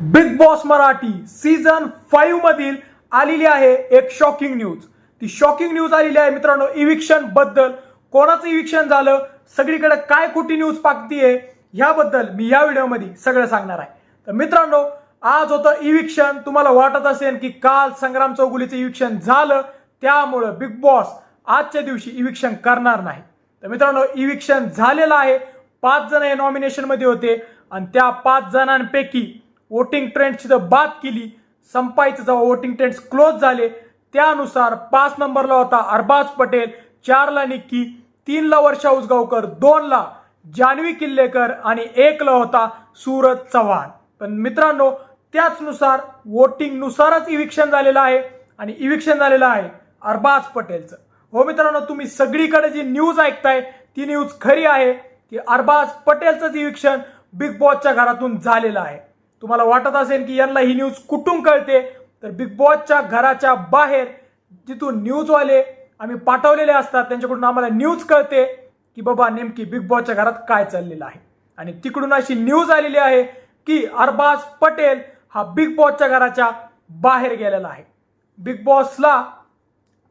Bigg Boss Marathi season five मधील आलेली आहे एक शॉकिंग न्यूज ती शॉकिंग न्यूज आलेली आहे मित्रांनो इव्हिक्शनबद्दल. कोणाचं इव्हिक्शन झालं? सगळीकडे काय खोटी न्यूज पाकतीये ह्याबद्दल मी या व्हिडिओमध्ये सगळं सांगणार आहे. तर मित्रांनो आज होतं इव्हिक्शन तुम्हाला वाटत असेल की काल संग्राम चौगुलीचं इव्हिक्शन झालं. त्यामुळं बिग बॉस आजच्या दिवशी इव्हिक्शन करणार नाही. तर मित्रांनो इव्हिक्शन झालेलं आहे. पाच जण हे नॉमिनेशनमध्ये होते. आणि त्या पाच जणांपैकी वोटिंग ट्रेंडची जर बात केली संपायचं जेव्हा वोटिंग ट्रेंड्स क्लोज झाले त्यानुसार पाच नंबरला होता अरबाज पटेल चारला निक्की तीनला वर्षा उसगावकर दोनला जान्हवी किल्लेकर आणि एकला होता सूरज चव्हाण. पण मित्रांनो त्याचनुसार वोटिंगनुसारच इविक्शन झालेलं आहे आणि इविक्शन झालेलं आहे अरबाज पटेलचं. हो मित्रांनो तुम्ही सगळीकडे जी न्यूज ऐकताय ती न्यूज खरी आहे की अरबाज पटेलचंच इविक्शन बिग बॉसच्या घरातून झालेलं आहे. तुम्हाला वाटत असेल की यांना ही न्यूज कुठून कळते? तर बिग बॉसच्या घराच्या बाहेर जिथून न्यूजवाले आम्ही पाठवलेले असतात त्यांच्याकडून आम्हाला न्यूज कळते की बाबा नेमकी बिग बॉसच्या घरात काय चाललेलं आहे. आणि तिकडून अशी न्यूज आलेली आहे की अरबाज पटेल हा बिग बॉसच्या घराच्या बाहेर गेलेला आहे. बिग बॉसला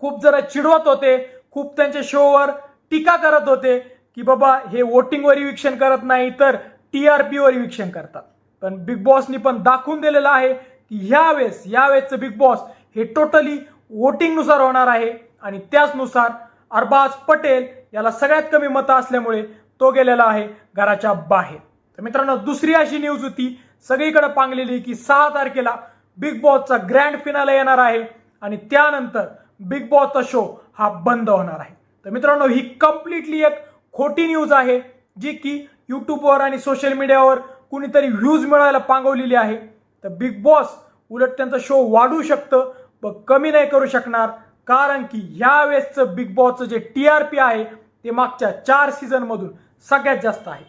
खूप जरा चिडवत होते खूप त्यांच्या शोवर टीका करत होते की बाबा हे वोटिंगवर वीक्षण करत नाही तर टी आर पीवर वीक्षण करतात. पण बिग बॉसनी पण दाखवून दिलेलं आहे की ह्यावेळेस यावेळेसचं बिग बॉस हे टोटली वोटिंगनुसार होणार आहे. आणि त्याचनुसार अरबाज पटेल याला सगळ्यात कमी मतं असल्यामुळे तो गेलेला आहे घराच्या बाहेर. तर मित्रांनो दुसरी अशी न्यूज होती सगळीकडे पांगलेली की सहा तारखेला बिग बॉसचा ग्रँड फिनाला येणार आहे आणि त्यानंतर बिग बॉसचा शो हा बंद होणार आहे. तर मित्रांनो ही कम्प्लिटली एक खोटी न्यूज आहे जी की यूट्यूबवर आणि सोशल मीडियावर कुणीतरी व्ह्यूज मिळायला पांगवलेली आहे. तर बिग बॉस उलट त्यांचा शो वाढू शकतं पण कमी नाही करू शकणार. कारण की ह्या वेळेसचं बिग बॉसचं जे टी आर पी आहे ते मागच्या चार सीझनमधून सगळ्यात जास्त आहे.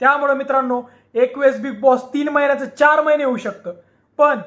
त्यामुळे मित्रांनो एक वेळेस बिग बॉस तीन महिन्याचं चार महिने होऊ शकतं. पण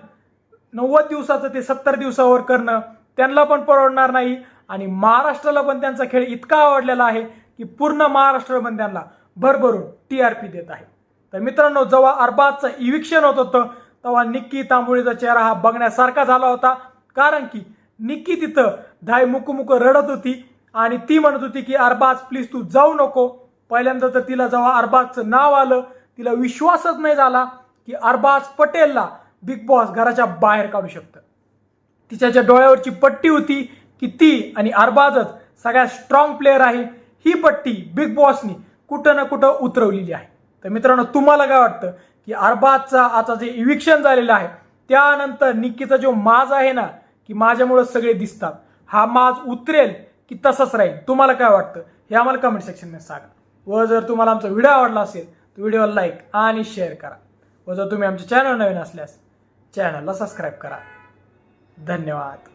नव्वद दिवसाचं ते सत्तर दिवसावर करणं त्यांना पण परवडणार नाही आणि महाराष्ट्राला पण त्यांचा खेळ इतका आवडलेला आहे की पूर्ण महाराष्ट्र पण त्यांना भरभरून टी आर पी देत आहे. तर मित्रांनो जेव्हा अरबाजचं इविक्शन होत होतं तेव्हा निक्की तांबोळीचा चेहरा हा बघण्यासारखा झाला होता. कारण की निक्की तिथं धाय मुकमुक रडत होती आणि ती म्हणत होती की अरबाज प्लीज तू जाऊ नको. पहिल्यांदा तर तिला जेव्हा अरबाजचं नाव आलं तिला विश्वासच नाही झाला की अरबाज पटेलला बिग बॉस घराच्या बाहेर काढू शकतं. तिच्या ज्या डोळ्यावरची पट्टी होती की ती आणि अरबाजच सगळ्यात स्ट्रॉंग प्लेअर आहे ही पट्टी बिग बॉसनी कुठं ना कुठं उतरवलेली आहे. तर मित्रांनो तुम्हाला काय वाटतं की अरबाजचा आता जे इविक्शन झालेलं आहे त्यानंतर निक्कीचा जो माज आहे ना की माझ्यामुळं सगळे दिसतात. हा माज उतरेल की तसंच राहील? तुम्हाला काय वाटतं? हे आम्हाला कमेंट सेक्शनमध्ये सांगा. व जर तुम्हाला आमचा व्हिडिओ आवडला असेल तर व्हिडिओला लाईक आणि शेअर करा. व जर तुम्ही आमच्या चॅनल नवीन असल्यास चॅनलला सबस्क्राईब करा. धन्यवाद.